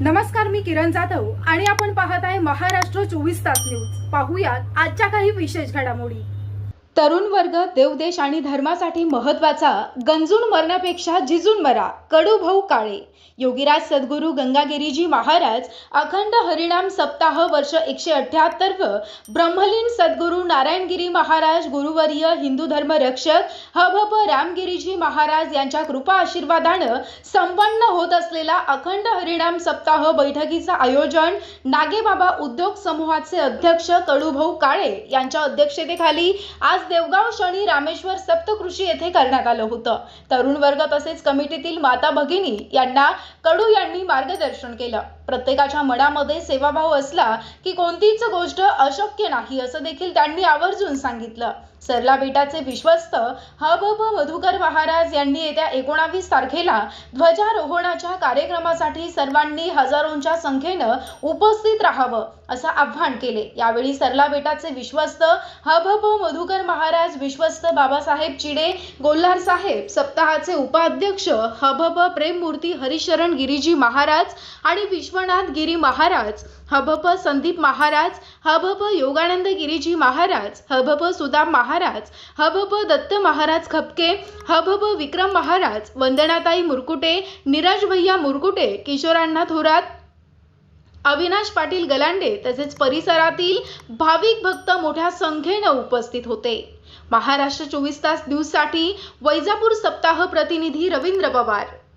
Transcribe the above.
नमस्कार मी किरण जाधव आणि आपण पाहत आहे महाराष्ट्र चोवीस तास न्यूज. पाहूयात आजच्या काही विशेष घडामोडी. तरुण वर्ग देवदेश आणि धर्मासाठी महत्त्वाचा गंजून मरण्यापेक्षा झिजून मरा कडू भाऊ काळे. योगीराज सद्गुरू गंगागिरीजी महाराज अखंड हरिणाम सप्ताह वर्ष एकशे अठ्याहत्तर व ब्रह्मलीन सद्गुरू नारायणगिरी महाराज गुरुवर्य हिंदू धर्म रक्षक हभप रामगिरीजी महाराज यांच्या कृपा आशीर्वादानं संपन्न होत असलेला अखंड हरिणाम सप्ताह बैठकीचं आयोजन नागेबाबा उद्योग समूहाचे अध्यक्ष कडूभाऊ काळे यांच्या अध्यक्षतेखाली आज देवगाव शनी रामेश्वर सप्तकृषी येथे करण्यात आलं होतं. तरुण वर्ग तसेच कमिटीतील माता भगिनी यांना कडू यांनी मार्गदर्शन केलं. प्रत्येकाच्या मनामध्ये सेवाभाव असला की कोणतीच गोष्ट अशक्य नाही असं देखील त्यांनी आवर्जून सांगितलं. सरला बेटाचे विश्वस्त हबब मधुकर महाराज यांनी येत्या एकोणावीस तारखेला ध्वजारोहणाच्या कार्यक्रमासाठी सर्वांनी हजारोंच्या संख्येनं उपस्थित राहावं असं आव्हान केले. यावेळी सरला बेटाचे विश्वस्त हबब मधुकर महाराज विश्वस्त बाबासाहेब चिडे गोल्हार साहेब सप्ताहाचे उपाध्यक्ष हबब प्रेममूर्ती हरिशरण गिरीजी महाराज आणि विश्व विश्वनाथ गिरी महाराज हबप संदीप महाराज हबप योगानंद गिरीजी महाराज हबप सुदाम महाराज हबप दत्त महाराज खपके हबप विक्रम महाराज वंदनाताई मुरकुटे निराज भैया मुरकुटे किशोरांना थोरात अविनाश पाटील गलांडे तसेच परिसरातील भाविक भक्त मोठ्या संख्येनं उपस्थित होते. महाराष्ट्र चोवीस तास न्यूजसाठी वैजापूर सप्ताह प्रतिनिधी रवींद्र पवार.